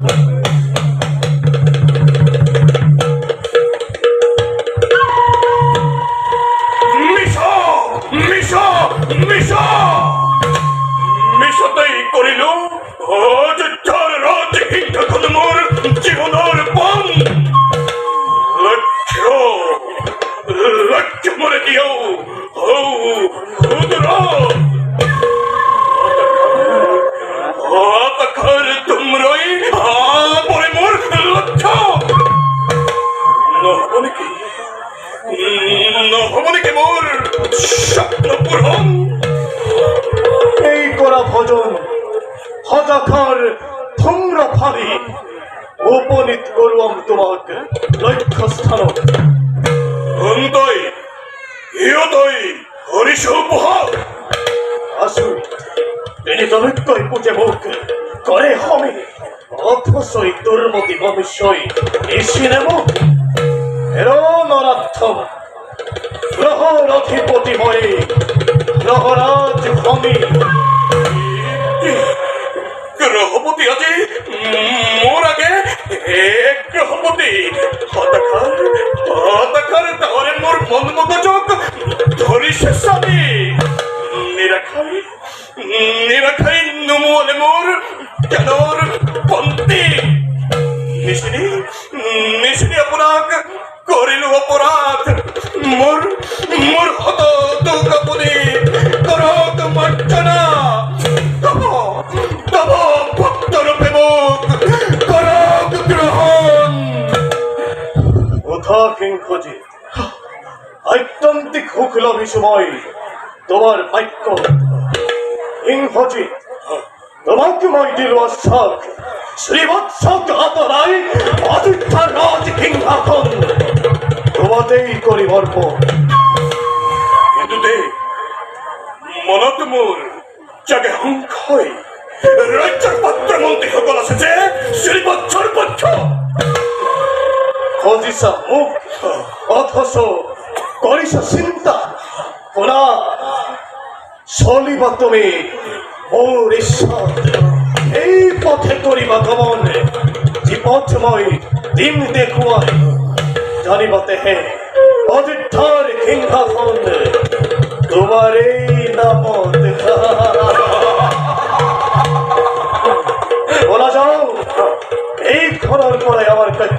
Amen. হরিষ উপহার আসু তিনি তো নিত্যই পুজে মুখ করে হমে অথসই দুর্মতি ভবিষ্যই এসে নেব। এরো নরার্থম গ্রহর অধিপতি হয়ে গ্রহরাজ ভূমি গ্রহপতি আছে মোর আগে হে গ্রহপতি হতাকার হতাকার তাহলে মোর মন মগজক ধরিস স্বামী নিরাখাই নিরাখাই নমলে মোর কেনর পন্থী। নিশিনি নিশিনি অপরাধ করিল অপরাধ। মোর মোর হত দুর্গাপুরি করত মর্চনা তব তব। হুকলভি সময় তোমার বাক্য কিঙ্কজি তোমাকে মই দিল অশোক শ্রীবৎসক আতরাই অযোধ্যার রাজ কিংহাখন তোমাতেই করি গর্ব কিন্তু দে মনত মোৰ ৰাজ্যৰ পাত্ৰমন্ত্ৰীসকল আছে যে শ্ৰীবৎসৰ পক্ষ খোঁজিছা মুখ অথচ করিস চিন্তা? কোনা চলিবা তুমি মোর ঈশ্বর। এই পথে করিবা গমন, যে পথ মই দিন দেখুয়াই। জানিবাতে হে অযোধ্যার সিংহাসন, তোমার এই নামত। বলা যাও, এই ঘরের পরে আমার কাজ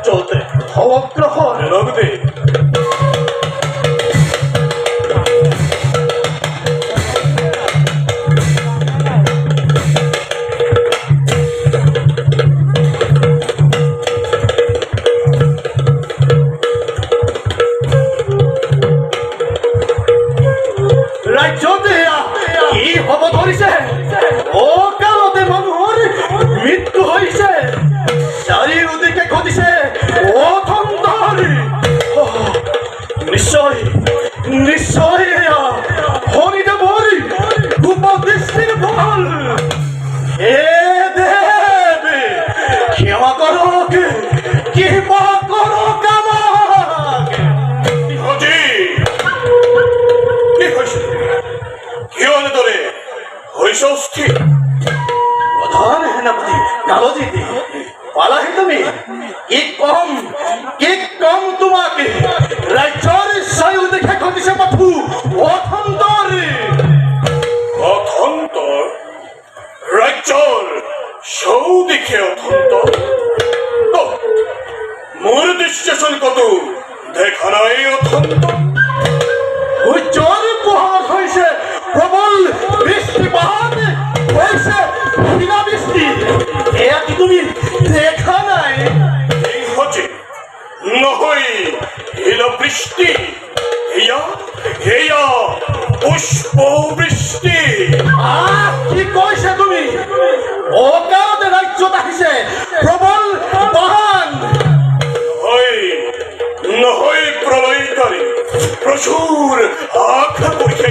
বৃষ্টি। হেয়া হেয়া পুষ্প বৃষ্টি। আহ কি কৈছে তুমি? অকালতে রাজ্য আহিছে প্রবল বাহান। নহয় প্রলয়কারী প্ৰচুৰ আখ পৰীক্ষা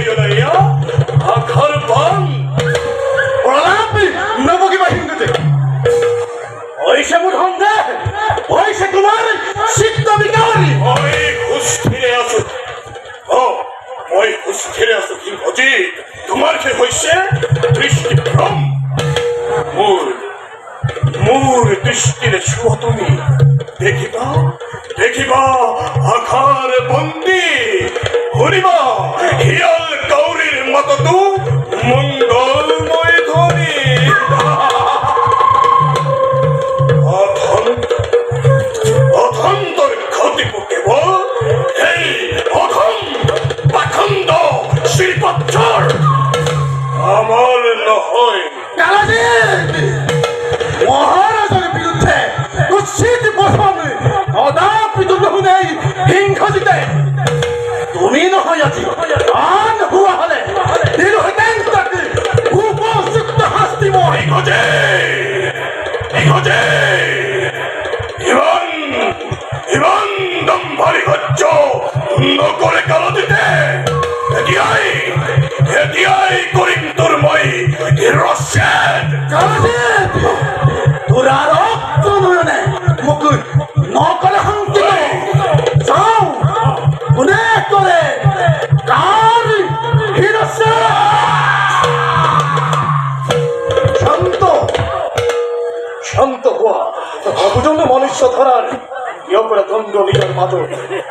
নিজের মাদক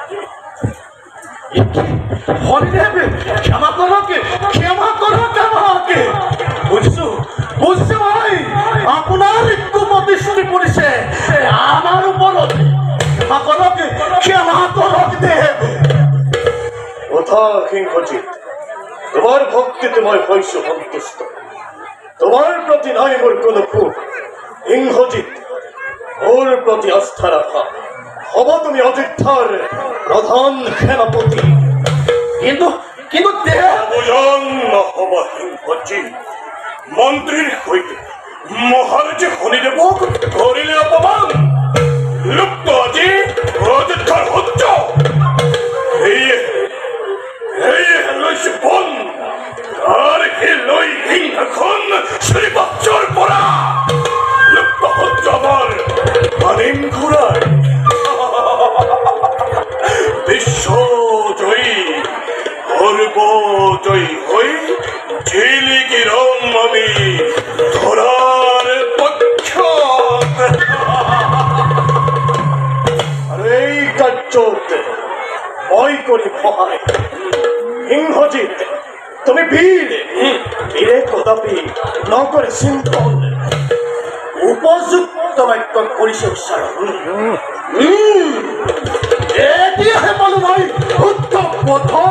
ক্ষমা করো কে ক্ষমা করো আমাকে বুঝছ? বুঝছ ভাই? আপনার কুমদৃষ্টি পড়েছে, আমার উপর ক্ষমা করো কে ক্ষমা করো তোমার ভক্তি তোমার ভৈষ্য সন্তুষ্ট। তোমার প্রতি নাই মোর কোনো খুব ইংহজিত ওর প্রতি আস্থা রাখা। হব তুমি অযোধ্যার প্রধান সেনাপতি। কিন্তু কিন্তু হচ্ছি মন্ত্রীর হইতে মহারাজে খনিদেব করিলে অপমান। লুপ্ত আজি অযোধ্যার হচ্ছ। এই এই লইছে বন। আর হে লই হিং এখন শ্রীবচ্চর পরা লুপ্ত হচ্ছ আমার আনিম ঘুরায় সর্বজয়ী হই ঝিলিকিরম আমি ধরার পক্ষ। এই ভয় করি, ভয়। সিংহজিৎ, তুমি বীর। বীরে কদাপি নকরে সিন্ধন। উপযুক্ত বাক্য কৰিছে উচ্চাৰণ এতিয়াহে মই শুদ্ধ পথৰ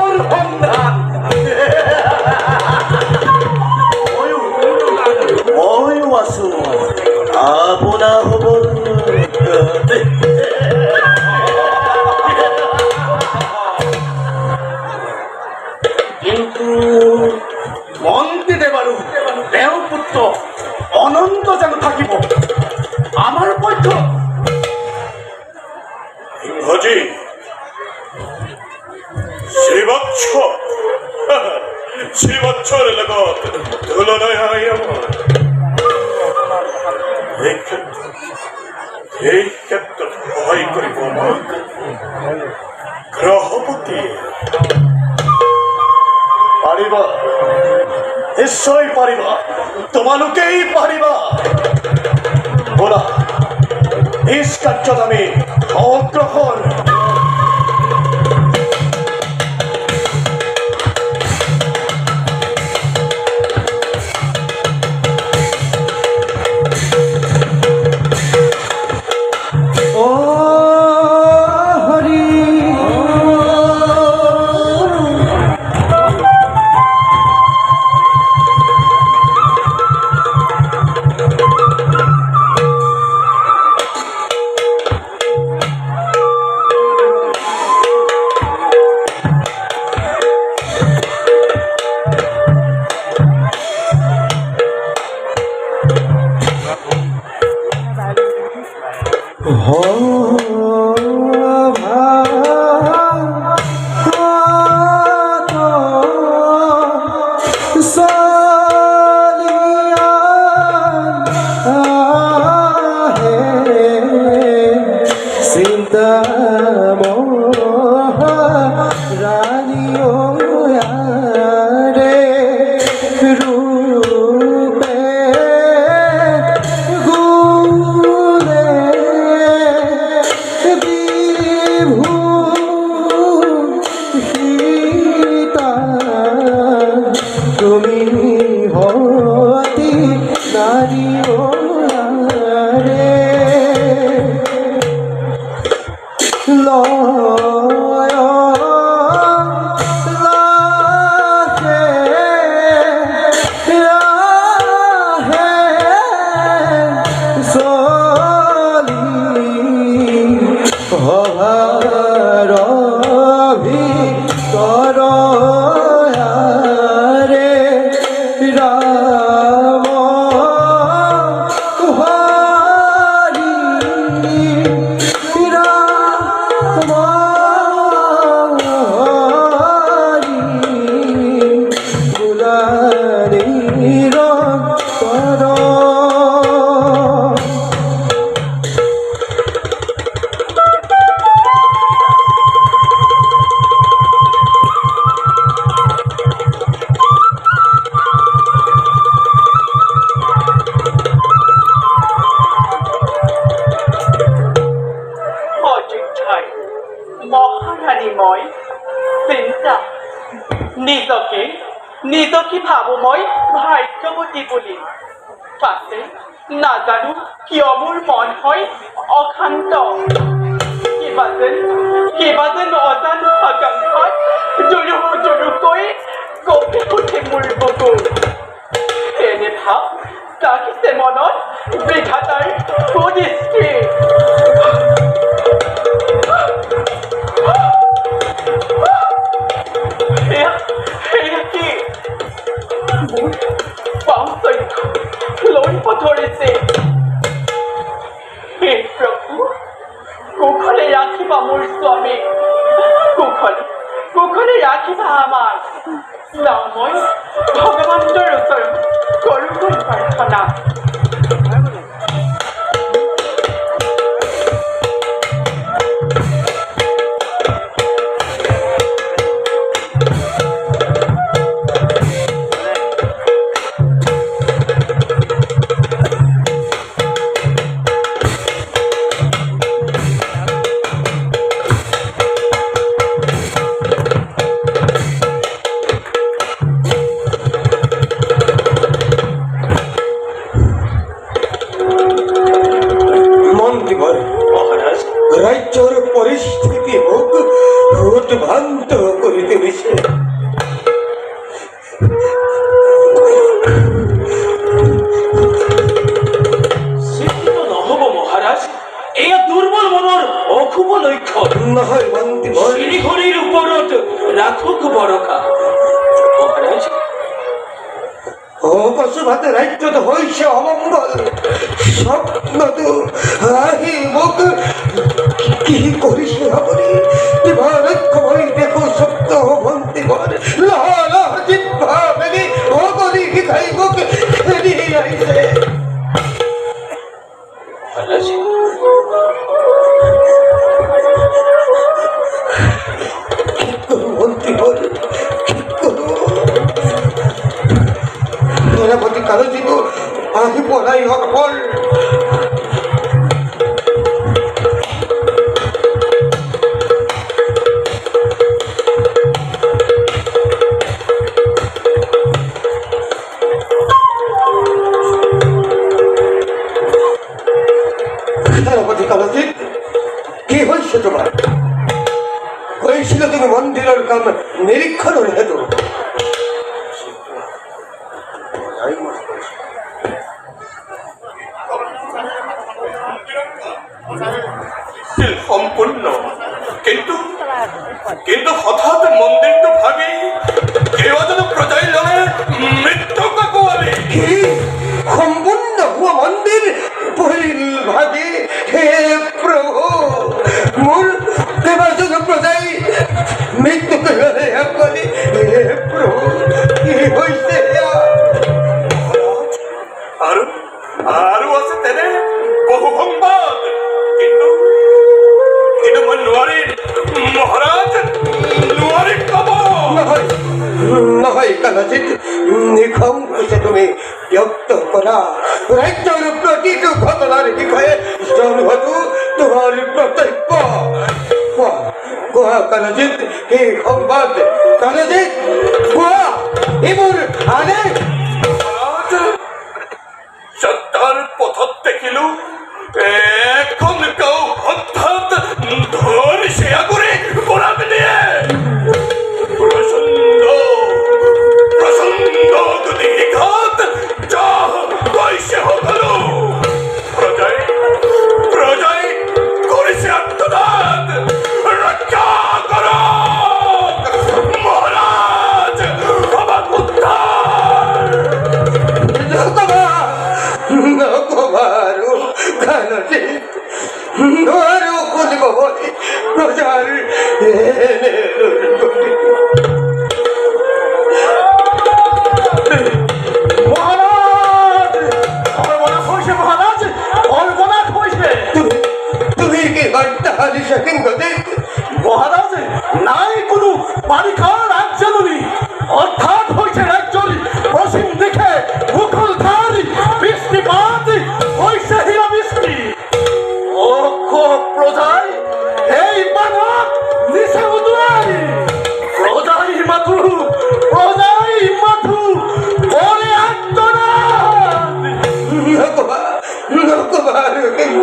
নিশ্চয় পাৰিবা তোমালোকেই পাৰিবা ব'লা নিজ কাৰ্যত আমি অগ্ৰসৰ হো নিজকে ভাবো মই ভাগ্যবতী বুলি। পাছে নাজানো কিয় মোৰ মন হয় অশান্ত কিবা যেন কিবা যেন অজান আকাংক্ষাত জুৰুক জুৰুকৈ কপি উঠে মোৰ বুকু এনে ভাব জাগিছে মনত সুদৃষ্টি। সেয়া চক্ষু হে প্রভু কুশলে রাখিবা মোৰ স্বামী? কুশলে কুশলে রাখিবা আমার। যাওঁ মই ওপৰত ৰাখক ভৰসা মহাৰাজ অকস্মাত হইছে অমঙ্গল। স্বপ্নতো আহি মোক কি ভারত হই கொலை ஒரு கொள் আছে তেনে বহু সংবাদ কিন্তু কিন্তু মই নোৱাৰিম। মহাৰাজ, নোৱাৰিম ক'ব নহয় নহয় কালাজিত নিখম হৈছে তুমি ব্যক্ত কৰা ৰাজ্যৰ প্ৰতিটো ঘটনাৰ বিষয়ে জনোৱাটো তোমাৰ কৰ্তব্য। কোৱা কোৱা কালাজিত এই সংবাদ? কালাজিত কোৱা, এইবোৰ আদেশ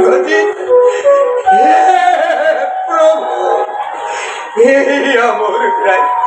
করি হে প্রভু হে আমার প্রায়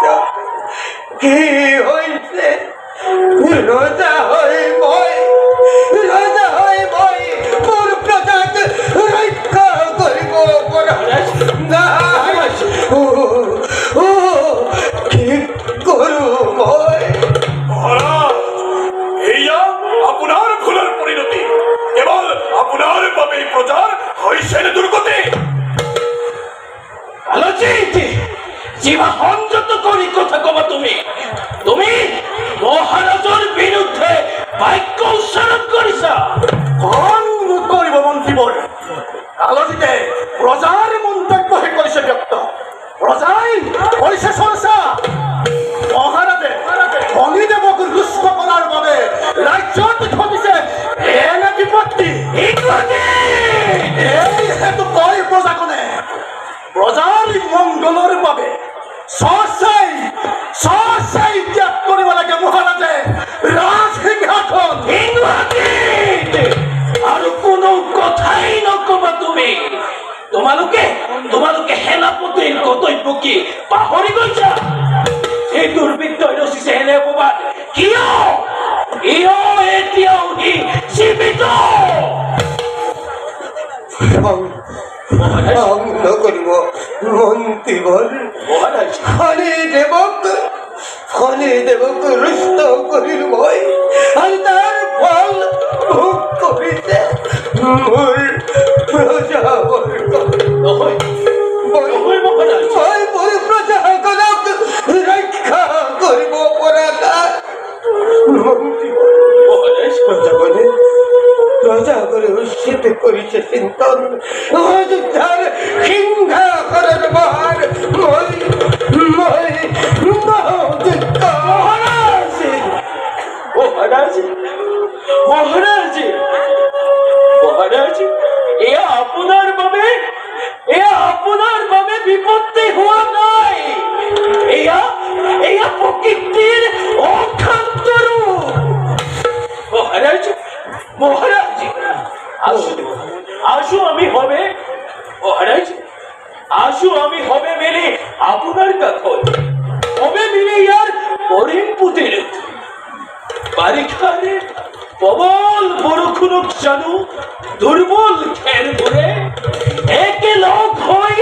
আসু, আমি হবে মেলে আপনার কাছে। হবে মেলে ইয়ার হরিণ পুতির। বারিখানে প্রবল বরখুরক জানু, দুর্বল খের করে একে লোক হই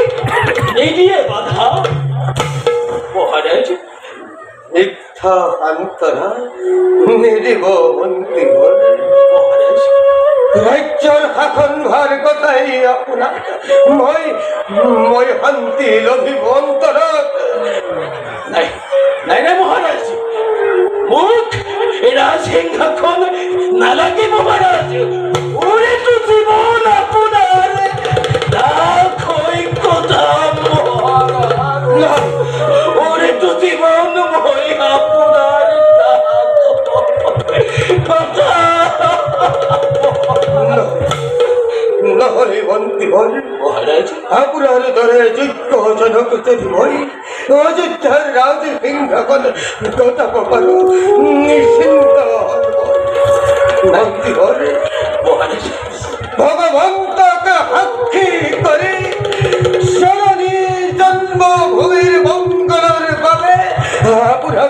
এগিয়ে বাধা। মহারাজ স্থানান্তরা নিরিব মন্ত্রী রাজ্যর শাসন ভার মই মই শান্তি লভিব অন্তৰত নাই নাই নাই মহাৰাজ মোক ৰাজসিংহাসন নালাগে মহাৰাজ মোৰেতো জীৱন আপোনাৰ লাখ ঐক্যতা মহাৰাজ আপনার ধরে যোগ্য জনক যদি মই অযোধ্যার রাজ সিংহাসন প্রতাপ পাল নিশ্চিন্ত ভক্তি হরে ভগবন্তকে সাক্ষী করে সরণী জন্মভূমির মঙ্গলের বাবে আপনার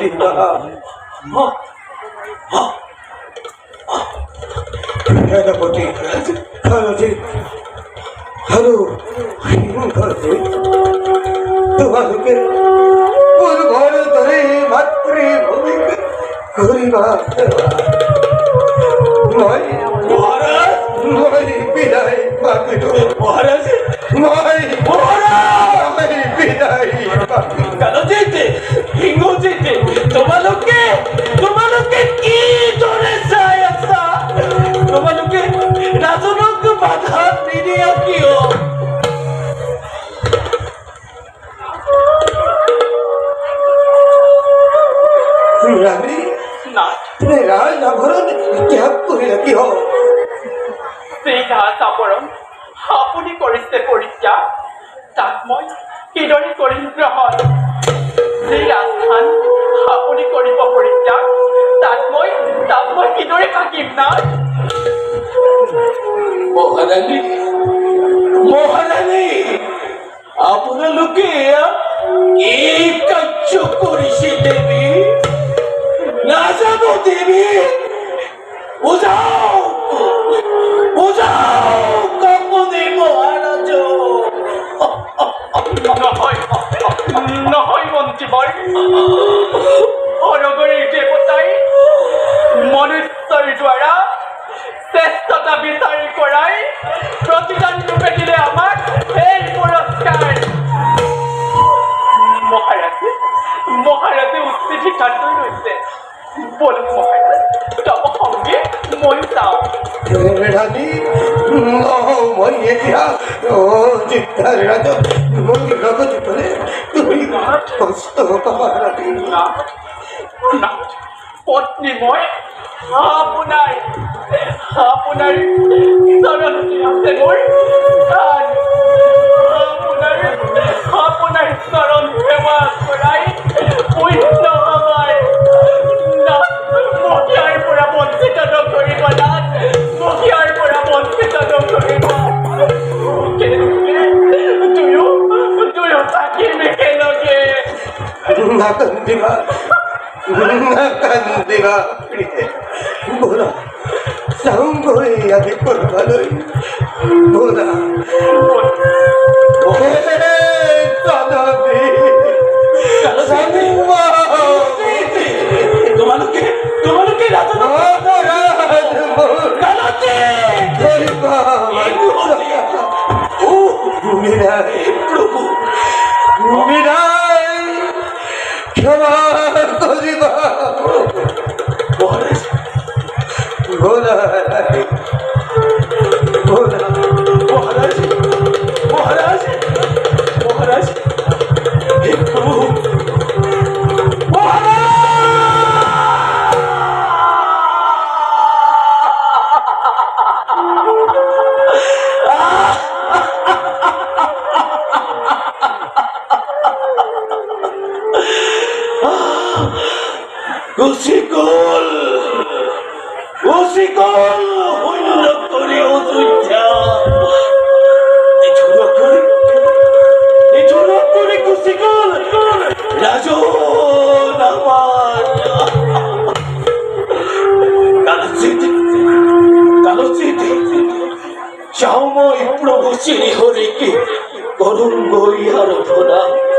ดีครับ প্রেরাজ আভরণ ত্যাগ করিলে কি হল প্রেরাজ আভরণ আপুনি কৰিছে পৰিত্যাগ তাক মই কিদৰে কৰিম গ্ৰহণ যি ৰাজস্থান আপুনি কৰিব পৰিত্যাগ তাত মই তাত মই কিদৰে থাকিম না। মহাৰাণী মহাৰাণী আপোনালোকে কি কাৰ্য কৰিছে দেৱী নাজানো দেবী বুজাও বুজাও কামনি মহাৰাজ নহয় নহয় মন্ত্ৰীবৰ অৰগৰীৰ দেৱতাই মনুষ্যৰ দ্বাৰা শ্ৰেষ্ঠতা বিচাৰি ও মই এতিয়া ও চিত্তার রাজ মই জগত করে তুমি কষ্ট পাবার রানী না না পত্নী মই আপোনাৰ আপোনাৰ চৰণতে আছে মোৰ প্ৰাণ আপোনাৰ আপোনাৰ চৰণ সেৱা কৰাই পুণ্য না কান্দিবা না কান্দিবা বোরা সাঙ্গই আগে করবালই বোরা তোমালোকে তোমালোকে প্রভু বিনাই কুশিকল কুশিকল শূন্য কৰি অযোধ্যা। নিঠুৰ কৰি নিঠুৰ কৰি কুশিকল ৰাজন আমাৰ কালচিত কালচিত চাও মই প্ৰভু শ্ৰী হৰিকে কৰোঁ গৈ আৰাধনা মন